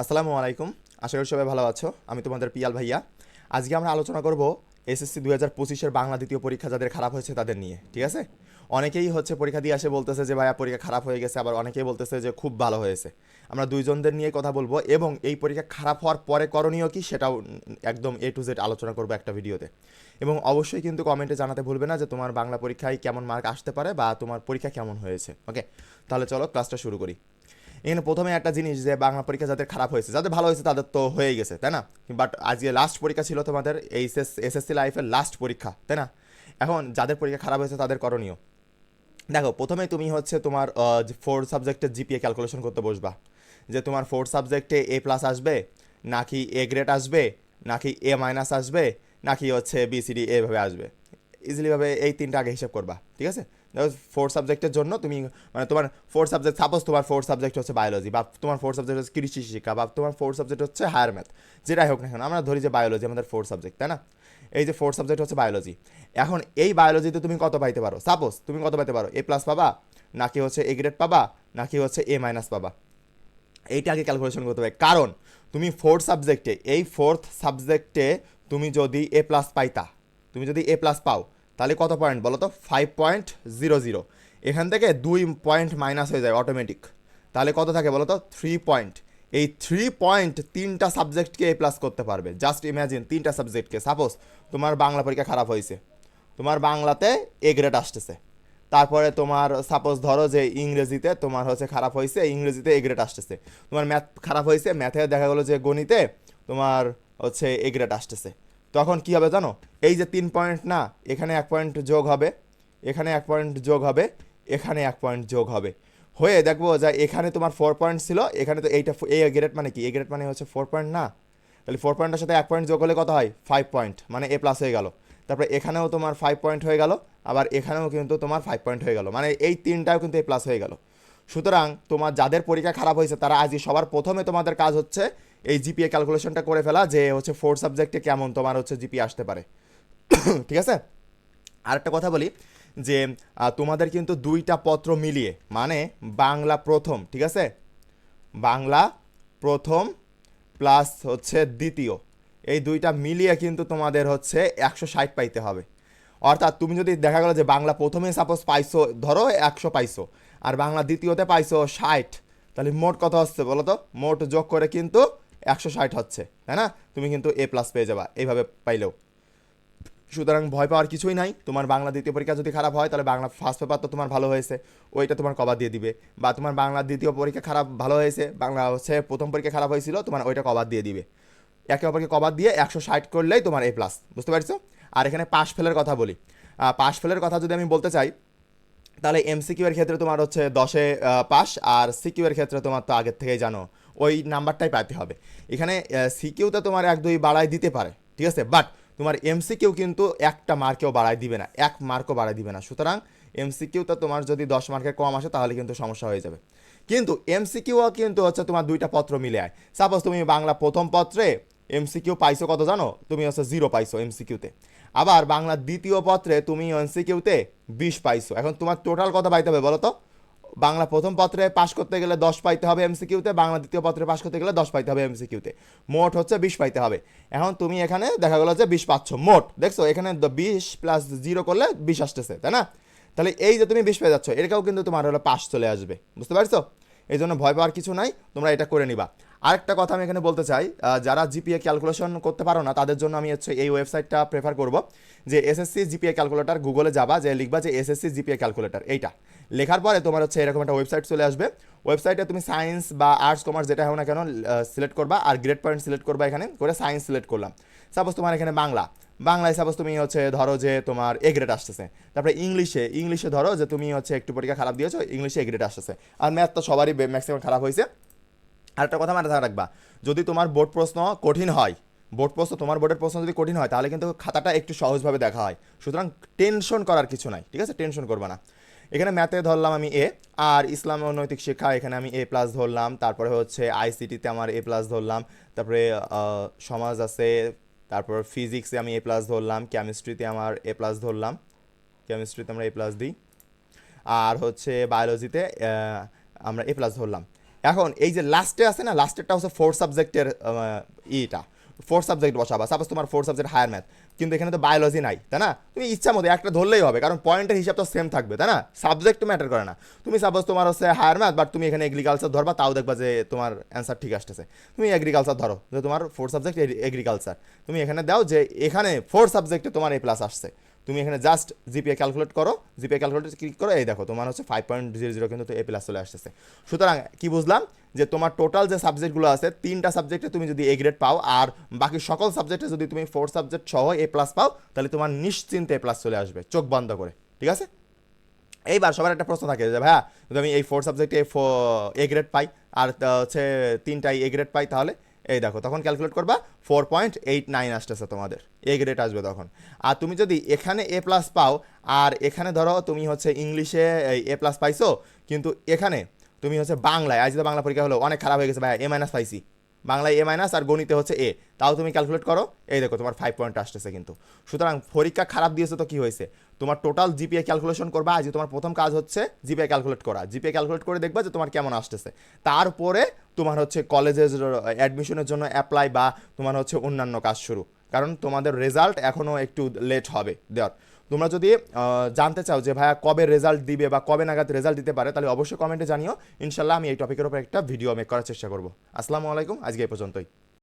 আসসালামু আলাইকুম। আশা করি সবাই ভালো আছো। আমি তোমাদের পিয়াল ভাইয়া। আজকে আমরা আলোচনা করব এসএসসি দু হাজার পঁচিশের বাংলা দ্বিতীয় পরীক্ষা যাদের খারাপ হয়েছে তাদের নিয়ে, ঠিক আছে? অনেকেই হচ্ছে পরীক্ষা দিয়ে আসে বলতেছে যে, ভাইয়া, পরীক্ষা খারাপ হয়ে গেছে। আবার অনেকেই বলতেছে যে, খুব ভালো হয়েছে। আমরা দুইজনদের নিয়ে কথা বলব এবং এই পরীক্ষা খারাপ হওয়ার পরে করণীয় কি সেটাও একদম এ টু জেড আলোচনা করব একটা ভিডিওতে। এবং অবশ্যই কিন্তু কমেন্টে জানাতে ভুলবে না যে, তোমার বাংলা পরীক্ষায় কেমন মার্ক আসতে পারে বা তোমার পরীক্ষা কেমন হয়েছে। ওকে? তাহলে চলো ক্লাসটা শুরু করি। এখানে প্রথমে একটা জিনিস যে বাংলা পরীক্ষা যাদের খারাপ হয়েছে, যাদের ভালো হয়েছে তাদের তো হয়েই গেছে, তাই না? বাট আজকে লাস্ট পরীক্ষা ছিল তোমাদের এইচএস এসএসসি লাইফের লাস্ট পরীক্ষা, তাই না? এখন যাদের পরীক্ষা খারাপ হয়েছে তাদের করণীয়। দেখো প্রথমে তুমি হচ্ছে তোমার ফোর সাবজেক্টের জিপিএ ক্যালকুলেশন করতে বসবা। যে তোমার ফোর সাবজেক্টে এ প্লাস আসবে, নাকি এ গ্রেড আসবে, নাকি এ মাইনাস আসবে, নাকি হচ্ছে বিসিডি এভাবে আসবে। ইজিলিভাবে এই তিনটা আগে হিসাব করবা, ঠিক আছে? ফোর সাবজেক্টের জন্য তুমি মানে তোমার ফোর সাবজেক্ট সাপোজ তোমার ফোর সাবজেক্ট হচ্ছে বায়োলজি বা তোমার ফোর সাবজেক্ট হচ্ছে কৃষি শিক্ষা বা তোমার ফোর সাবজেক্ট হচ্ছে হায়ার ম্যাথ যেটাই হোক না কেন, আমরা ধরি যে বায়োলজি আমাদের ফোর সাবজেক্ট তাই না? এই যে ফোর সাবজেক্ট হচ্ছে বায়োলজি এখন এই বায়োলজিতে তুমি কত পাইতে পারো? সাপোজ তুমি কত পাইতে পারো? এ প্লাস পাবা, নাকি হচ্ছে এ গ্রেড পাবা, নাকি হচ্ছে এ মাইনাস পাবা? এইটা আগে ক্যালকুলেশন করতে হবে। কারণ তুমি ফোর্থ সাবজেক্টে এই ফোর্থ সাবজেক্টে তুমি যদি এ প্লাস পাইতা, তুমি যদি এ প্লাস পাও তাহলে কত পয়েন্ট বলো তো? ফাইভ পয়েন্ট জিরো জিরো এখান থেকে দুই পয়েন্ট মাইনাস হয়ে যায় অটোমেটিক তাহলে কত থাকে বলো তো? থ্রি পয়েন্ট এই থ্রি পয়েন্ট তিনটা সাবজেক্টকে এ প্লাস করতে পারবে। জাস্ট ইম্যাজিন তিনটা সাবজেক্টকে সাপোজ তোমার বাংলা পরীক্ষা খারাপ হয়েছে। তোমার বাংলাতে এ গ্রেড আসতেছে। তারপরে তোমার সাপোজ ধরো যে ইংরেজিতে তোমার হচ্ছে খারাপ হয়েছে, ইংরেজিতে এ গ্রেড আসতেছে। তোমার ম্যাথ খারাপ হয়েছে ম্যাথে দেখা গেলো যে গণিতে তোমার হচ্ছে এ গ্রেড আসতেছে। তখন কি হবে জানো? এই যে তিন পয়েন্ট না, এখানে এক পয়েন্ট যোগ হবে, এখানে এক পয়েন্ট যোগ হবে, এখানে এক পয়েন্ট যোগ হবে। হয়ে দেখব যে এখানে তোমার ফোর পয়েন্ট ছিল, এখানে তো এইটা এই গ্রেড মানে কি? এ গ্রেড মানে হচ্ছে ফোর পয়েন্ট না? তাহলে ফোর পয়েন্টের সাথে এক পয়েন্ট যোগ হলে কত হয়? ফাইভ পয়েন্ট মানে এ প্লাস হয়ে গেল। তারপরে এখানেও তোমার ফাইভ পয়েন্ট হয়ে গেল, আবার এখানেও কিন্তু তোমার ফাইভ পয়েন্ট হয়ে গেল। মানে এই তিনটাও কিন্তু এ প্লাস হয়ে গেল। সুতরাং তোমার যাদের পরীক্ষা খারাপ হয়েছে, তারা আজকে সবার প্রথমে তোমাদের কাজ হচ্ছে এই জিপিএ ক্যালকুলেশনটা করে ফেলা যে হচ্ছে ফোর সাবজেক্টে কেমন তোমার হচ্ছে জিপি আসতে পারে। ঠিক আছে? আরেকটা কথা বলি যে তোমাদের কিন্তু দুইটা পত্র মিলিয়ে মানে বাংলা প্রথম, ঠিক আছে? বাংলা প্রথম প্লাস হচ্ছে দ্বিতীয়। এই দুইটা মিলিয়ে কিন্তু তোমাদের হচ্ছে একশো ষাট পাইতে হবে। অর্থাৎ তুমি যদি দেখা গেলো যে বাংলা প্রথমে সাপোজ পাইছো, ধরো একশো পাইছো, আর বাংলা দ্বিতীয়তে পাইছো ষাট, তাহলে মোট কত হচ্ছে বলো তো? মোট যোগ করে কিন্তু একশো ষাট হচ্ছে, তাই না? তুমি কিন্তু এ প্লাস পেয়ে যাবা, এইভাবে পাইলেও। সুতরাং ভয় পাওয়ার কিছুই নাই, তোমার বাংলা দ্বিতীয় পরীক্ষা যদি খারাপ হয়, তাহলে বাংলা ফার্স্ট পেপার তো তোমার ভালো হয়েছে, ওইটা তোমার কভার দিয়ে দিবে। বা তোমার বাংলা দ্বিতীয় পরীক্ষা খারাপ, ভালো হয়েছে, বাংলা হচ্ছে প্রথম পরীক্ষা খারাপ হয়েছিল, তোমার ওইটা কভার দিয়ে দিবে। একে অপরকে কভার দিয়ে একশো ষাট করলেই তোমার এ প্লাস বুঝতে পারছ? আর এখানে পাশ ফেলের কথা বলি। পাশ ফেলের কথা যদি আমি বলতে চাই, তাহলে এমসিকিউ এর ক্ষেত্রে তোমার হচ্ছে দশে পাস আর সিকিউ এর ক্ষেত্রে তোমার তো আগের থেকেই জানো, ওই নাম্বারটাই পাইতে হবে। এখানে সিকিউতে তোমার এক দুই বাড়াই দিতে পারে, ঠিক আছে? বাট তোমার এমসিকিউ কিন্তু একটা মার্কেও বাড়াই দিবে না, এক মার্কও বাড়াই দিবে না। সুতরাং এমসিকিউতে তোমার যদি দশ মার্কের কম আসে, তাহলে কিন্তু সমস্যা হয়ে যাবে। কিন্তু এমসিকিউও কিন্তু হচ্ছে তোমার দুইটা পত্র মিলে আয়। সাপোজ তুমি বাংলা প্রথম পত্রে এমসিকিউ পাইছো কত জানো? তুমি হচ্ছে জিরো পাইছো এমসিকিউতে আবার বাংলা দ্বিতীয় পত্রে তুমি এমসিকিউতে বিশ পাইছো। এখন তোমার টোটাল কত পাইতে হবে বলো তো? বাংলা প্রথম পত্রে পাশ করতে গেলে দশ পাইতে হবে এমসিকিউতে বাংলা দ্বিতীয় পত্রে পাশ করতে গেলে দশ পাইতে হবে এমসিকিউতে মোট হচ্ছে বিশ পাইতে হবে। এখন তুমি এখানে দেখা গেলো যে বিশ পাচ্ছ। মোট, দেখছ? এখানে বিশ প্লাস জিরো করলে বিশ আসতেছে, তাই না? তাহলে এই যে তুমি বিশ পেয়ে যাচ্ছ এটাও কিন্তু তোমার হলো পাশ চলে আসবে। বুঝতে পারছ? এই জন্য ভয় পাওয়ার কিছু নাই, তোমরা এটা করে নিবা। আরেকটা কথা আমি এখানে বলতে চাই যারা জিপিএ ক্যালকুলেশন করতে পারো না, তাদের জন্য আমি হচ্ছে এই ওয়েবসাইটটা প্রেফার করব যে এসএসসি জিপিএ ক্যালকুলেটার গুগলে যাবা, যে লিখবা যে এসএসসি জিপিএ ক্যালকুলেটর এইটা। লেখার পরে তোমার হচ্ছে এরকম একটা ওয়েবসাইট চলে আসবে। ওয়েবসাইটে তুমি সায়েন্স বা আর্টস কমার্স যেটা হোক না কেন সিলেক্ট করবা আর গ্রেড পয়েন্ট সিলেক্ট করবা এখানে, করে সায়েন্স সিলেক্ট করলাম। সাপোজ তোমার এখানে বাংলা, বাংলায় সাপোজ তুমি হচ্ছে ধরো যে তোমার এ গ্রেড আসতেছে, তারপরে ইংলিশে ইংলিশে ধরো যে তুমি হচ্ছে একটু পরীক্ষা খারাপ দিয়েছ, ইংলিশে এ গ্রেড আসতেছে। আর ম্যাথ তো সবারই ম্যাক্সিমাম খারাপ হয়েছে। আরেকটা কথা মাথায় রাখবা, যদি তোমার বোর্ড প্রশ্ন কঠিন হয়, বোর্ড প্রশ্ন, তোমার বোর্ডের প্রশ্ন যদি কঠিন হয়, তাহলে কিন্তু খাতাটা একটু সহজভাবে দেখা হয়। সুতরাং টেনশন করার কিছু নাই, ঠিক আছে? টেনশন করবে না। এখানে ম্যাথে ধরলাম আমি এ আর ইসলাম ও নৈতিক শিক্ষা, এখানে আমি এ প্লাস ধরলাম। তারপরে হচ্ছে আইসিটিতে আমার এ প্লাস ধরলাম। তারপরে সমাজ আছে, তারপর ফিজিক্সে আমি এ প্লাস ধরলাম। কেমিস্ট্রিতে আমার এ প্লাস ধরলাম। কেমিস্ট্রিতে আমরা এ প্লাস দিই। আর হচ্ছে বায়োলজিতে আমরা এ প্লাস ধরলাম। এখন এই যে লাস্টে আছে না লাস্টেরটা হচ্ছে ফোর সাবজেক্টের ইটা। ফোর সাবজেক্ট বসাবা। সাপোজ তোমার ফোর সাবজেক্ট হায়ার ম্যাথ কিন্তু এখানে তো বায়োলজি নাই, তাই না? তুমি ইচ্ছা মতো একটা ধরলেই হবে, কারণ পয়েন্টের হিসাব তো সেম থাকবে, তাই না? সাবজেক্ট ম্যাটার করে না। তুমি সাপোজ তোমার হচ্ছে হায়ার ম্যাথ বাট তুমি এখানে এগ্রিকালচার ধরবা, তাও দেখবা যে তোমার অ্যান্সার ঠিক আসতেছে। তুমি এগ্রিকালচার ধরো, যে তোমার ফোর সাবজেক্ট এগ্রিকালচার তুমি এখানে দাও যে এখানে ফোর সাবজেক্টে তোমার এ প্লাস আসছে। তুমি এখানে জাস্ট জিপিএ ক্যালকুলেট করো জিপিএ ক্যালকুলেট ক্লিক করো, এই দেখো তোমার হচ্ছে ফাইভ পয়েন্ট জিরো জিরো কিন্তু এ প্লাস চলে আসতেছে। সুতরাং কি বুঝলাম? যে তোমার টোটাল যে সাবজেক্টগুলো আছে, তিনটা সাবজেক্টে তুমি যদি এ গ্রেড পাও আর বাকি সকল সাবজেক্টে যদি তুমি ফোর সাবজেক্ট সহ এ প্লাস পাও, তাহলে তোমার নিশ্চিন্তে এ প্লাস চলে আসবে, চোখ বন্ধ করে, ঠিক আছে? এইবার সবার একটা প্রশ্ন থাকে যে, ভাইয়া, যদি আমি এই ফোর সাবজেক্টে এ গ্রেড পাই আর হচ্ছে তিনটাই এ গ্রেড পাই তাহলে? এই দেখো, তখন ক্যালকুলেট করবা ফোর পয়েন্ট এইট নাইন আসতেছে তোমাদের। এ গ্রেড আসবে তখন। আর তুমি যদি এখানে এ প্লাস পাও, আর এখানে ধরো তুমি হচ্ছে ইংলিশে এ প্লাস পাইছো, কিন্তু এখানে তুমি হচ্ছে বাংলায়, আজ তো বাংলা পরীক্ষা হলো, অনেক খারাপ হয়ে গেছে ভাই এ মাইনাস পাইছি। বাংলায় এ মাইনাস আর গণিতে হচ্ছে এ তাও তুমি ক্যালকুলেট করো। এই দেখো, তোমার ফাইভ পয়েন্ট আসতেছে কিন্তু। সুতরাং পরীক্ষা খারাপ দিয়েছে তো কি হয়েছে? তোমার টোটাল জিপিএ ক্যালকুলেশন করবা আজকে তোমার প্রথম কাজ হচ্ছে জিপিএ ক্যালকুলেট করা। জিপিএ ক্যালকুলেট করে দেখবা যে তোমার কেমন আসতেছে। তারপরে তোমার হচ্ছে কলেজের অ্যাডমিশনের জন্য অ্যাপ্লাই বা তোমার হচ্ছে অন্যান্য কাজ শুরু। কারণ তোমাদের রেজাল্ট এখনও একটু লেট হবে, দেওয়ার। তোমরা যদি জানতে চাও যে ভাইয়া কবে রেজাল্ট দিবে বা কবে নাগাদ রেজাল্ট দিতে পারে, তাহলে অবশ্যই কমেন্টে জানিও। ইনশাল্লাহ আমি এই টপিকের উপর একটা ভিডিও মেক করার চেষ্টা করব। আসসালামু আলাইকুম, আজকে এই পর্যন্তই।